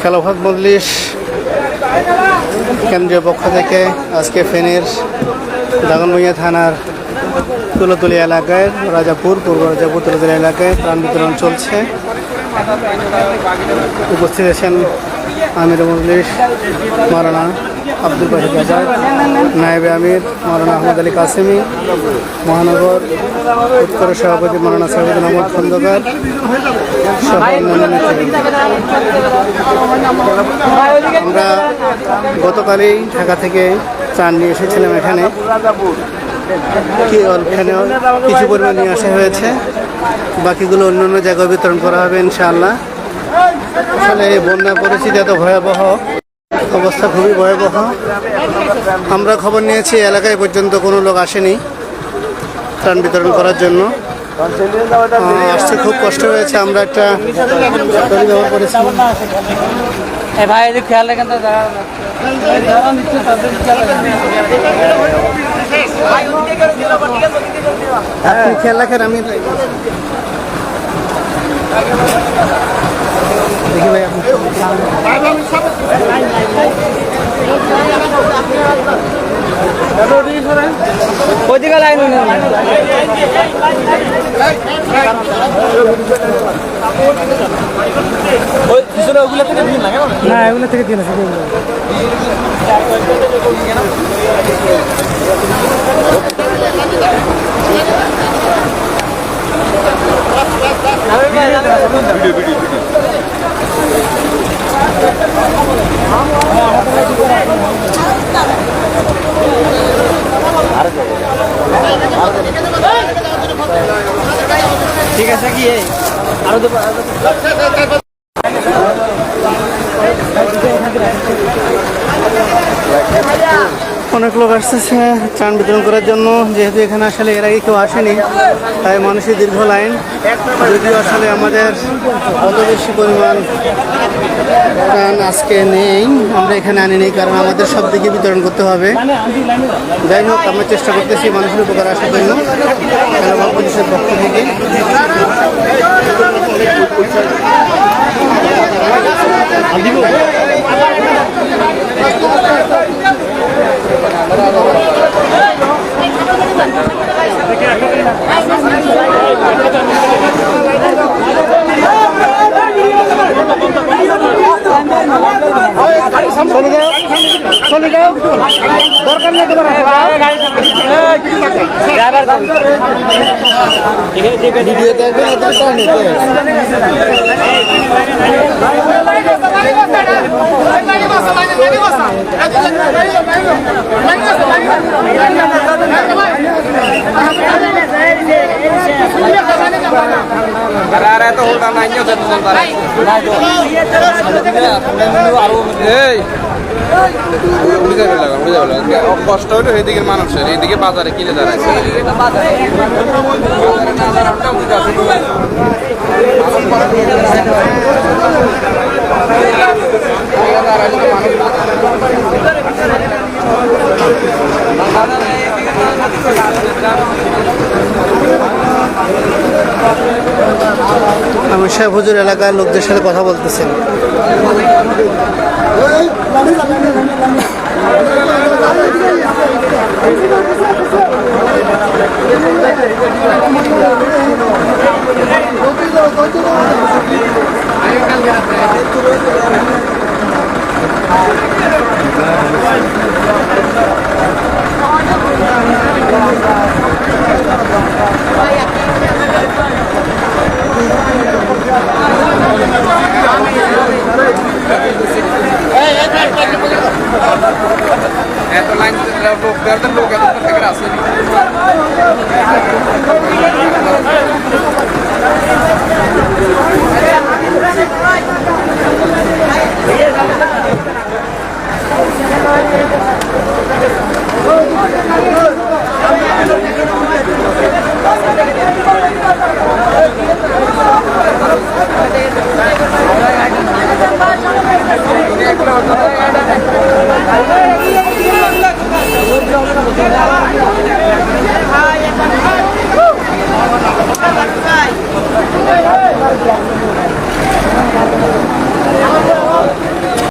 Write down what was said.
খেলাফত মজলিস কেন্দ্রীয় পক্ষ থেকে আজকে ফেনীর দাগনভূঞা থানার তুলতুলি এলাকায়, রাজাপুর, পূর্ব রাজাপুর তুলতুলি এলাকায় প্রাণ বিতরণ চলছে। উপস্থিত আছেন আমির মজলিস মারানা আব্দুল বাহিদ আজাদ নায়েবে আমির মারানা আহমদ আলী কাসেমি, মহানগর উত্তর সভাপতি মারানা সাহেবুদ্দিন আহমদ খন্দকার আমরা গতকালই ঢাকা থেকে চান নিয়ে এসেছিলাম এখানে। কি কিছু পরিমাণ নিয়ে আসা হয়েছে। বাকিগুলো অন্য অন্য জায়গায় বিতরণ করা হবে ইনশাআল্লাহ। আসলে এই বন্যা পরিস্থিতি এত ভয়াবহ, অবস্থা খুবই ভয়াবহ। আমরা খবর নিয়েছি, এলাকায় পর্যন্ত কোনো লোক আসেনি। ত্রাণ বিতরণ করার জন্য। আসতে খুব কষ্ট হয়েছে আমরা একটা ব্যবহার করেছি ভাই এদিকে খেয়াল রাখেন তো আপনি খেয়াল রাখেন আমি দেখি ভাই আপনি ওইদিকে লাইন ওই পিছনে ওগুলো থেকে দিন লাগে না? এগুলো ঠিক আছে কি? আরও তো তো- অনেক লোক আসতেছে ত্রাণ বিতরণ করার জন্য। যেহেতু এখানে আসলে এর আগে কেউ আসেনি, তাই মানুষের দীর্ঘ লাইন। যদিও আসলে আমাদের অত বেশি পরিমাণ ত্রাণ আজকে নেই, আমরা এখানে আনি নেই, কারণ আমাদের সব দিকে বিতরণ করতে হবে। যাই হোক, আমরা চেষ্টা করতেছি মানুষের উপকার আসার জন্য। পুলিশের পক্ষ থেকে। যাও চলে যাও দরকার নেই তোমার ভিডিও দেখবেন ওদের ত্রাণ নিতে এই উড়ে যাবে লাগা উড়ে যাবে লাগা কষ্ট হইল এইদিকের মানুষের এইদিকে বাজারে কিনে দাঁড়াচ্ছে আমি সাহেব ভুজুর এলাকার লোকদের সাথে কথা বলতেছেন। বিহারদের লোক এত থেকে আসেনি